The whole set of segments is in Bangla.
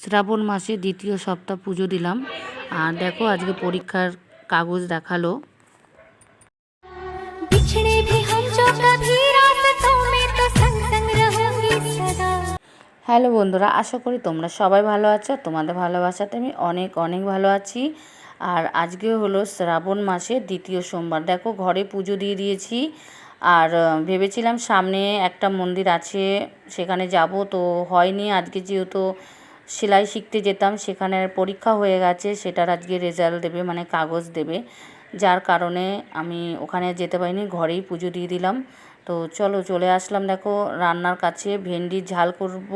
শ্রাবণ মাসে দ্বিতীয় সপ্তাহ পুজো দিলাম। আর দেখো আজকে পরীক্ষার কাগজ দেখাল। হ্যালো বন্ধুরা আশা করি তোমরা সবাই ভালো আছো। তোমাদের ভালোবাসাতে আমি অনেক অনেক ভালো আছি। আর আজকে হলো শ্রাবণ মাসে দ্বিতীয় সোমবার। দেখো ঘরে পুজো দিয়ে দিয়েছি। আর ভেবেছিলাম সামনে একটা মন্দির আছে সেখানে যাব। তো হয়নি আজকে যেহেতু সেলাই শিখতে যেতাম, সেখানে পরীক্ষা হয়ে গেছে, সেটার আজকে রেজাল্ট দেবে মানে কাগজ দেবে। যার কারণে আমি ওখানে যেতে পারিনি, ঘরেই পুজো দিয়ে দিলাম। তো চলো, চলে আসলাম দেখো, রান্নার কাছে ভেন্ডির ঝাল করব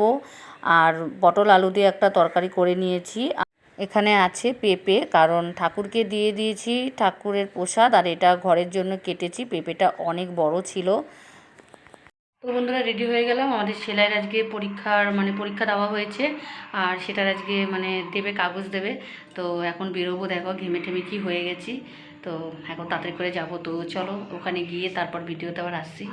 আর পটল আলু দিয়ে একটা তরকারি করে নিয়েছি। এখানে আছে পেঁপে, কারণ ঠাকুরকে দিয়ে দিয়েছি, ঠাকুরের প্রসাদ, আর এটা ঘরের জন্য কেটেছি। পেঁপেটা অনেক বড় ছিল। তো বন্ধুরা রেডি হয়ে গেলাম। আমাদের সেলাইয়ের আজকে পরীক্ষার মানে পরীক্ষা দেওয়া হয়েছে। আর সেটার আজকে মানে দেবে, কাগজ দেবে। তো এখন বেরোবো দেখো, ঘেমে ঠেমে কি হয়ে গেছি। তো এখন তাড়াতাড়ি করে যাব। তো চলো ওখানে গিয়ে তারপর ভিডিওতে আবার আসছি।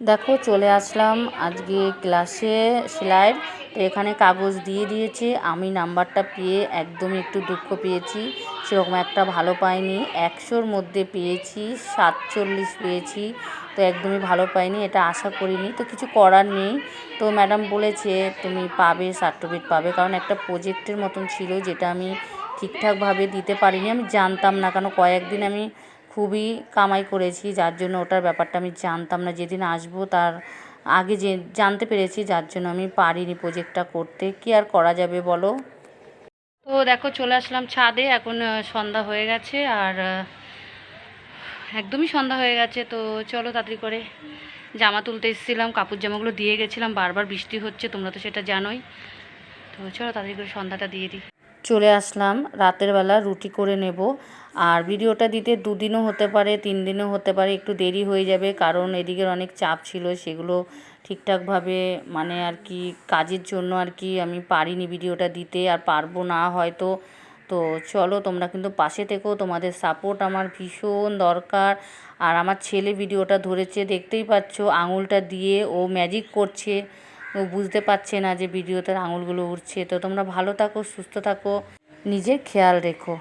দেখো, চলে আসলাম আজকে ক্লাসে সেলাইয়ের। তো এখানে কাগজ দিয়ে দিয়েছে। আমি নাম্বারটা পেয়ে একদম একটু দুঃখ পেয়েছি। সেরকম একটা ভালো পাইনি। একশোর মধ্যে পেয়েছি, সাতচল্লিশ পেয়েছি, তো একদমই ভালো পাইনি। এটা আশা করিনি। তো কিছু করার নেই। তো ম্যাডাম বলেছে, তুমি পাবে সার্টিফিকেট পাবে। কারণ একটা প্রজেক্টের মতন ছিল, যেটা আমি ঠিকঠাকভাবে দিতে পারিনি। আমি জানতাম না কেন, কয়েকদিন আমি খুবই কামাই করেছি, যার জন্য ওটার ব্যাপারটা আমি জানতাম না। যেদিন আসব তার আগে যে, জানতে পেরেছি যার জন্য আমি পারিনি প্রোজেক্টটা করতে। কি আর করা যাবে বলো? তো দেখো চলে আসলাম ছাদে, এখন সন্ধ্যা হয়ে গেছে আর একদমই সন্ধ্যা হয়ে গেছে। তো চলো তাড়াতাড়ি করে জামা তুলতে এসেছিলাম, কাপড় জামাগুলো দিয়ে গেছিলাম, বারবার বৃষ্টি হচ্ছে, তোমরা তো সেটা জানোই। তো চলো তাড়াতাড়ি করে সন্ধ্যাটা দিয়ে দিই। চলে আসলাম, রাতের বেলা রুটি করে নেব। আর ভিডিওটা দিতে দুদিনও হতে পারে তিন দিনও হতে পারে, একটু দেরি হয়ে যাবে কারণ এদিকের অনেক চাপ ছিল, সেগুলো ঠিকঠাকভাবে মানে আর কি কাজের জন্য আর কি আমি পারিনি ভিডিওটা দিতে, আর পারব না হয়তো। তো চলো, তোমরা কিন্তু পাশে থেকেও তোমাদের সাপোর্ট আমার ভীষণ দরকার। আর আমার ছেলে ভিডিওটা ধরেছে, দেখতেই পাচ্ছ, আঙুলটা দিয়ে ও ম্যাজিক করছে। ও বুঝতে পারছে না যে ভিডিওতে আঙুলগুলো উঠছে তো তোমরা ভালো থাকো, সুস্থ থাকো, নিজের খেয়াল রেখো।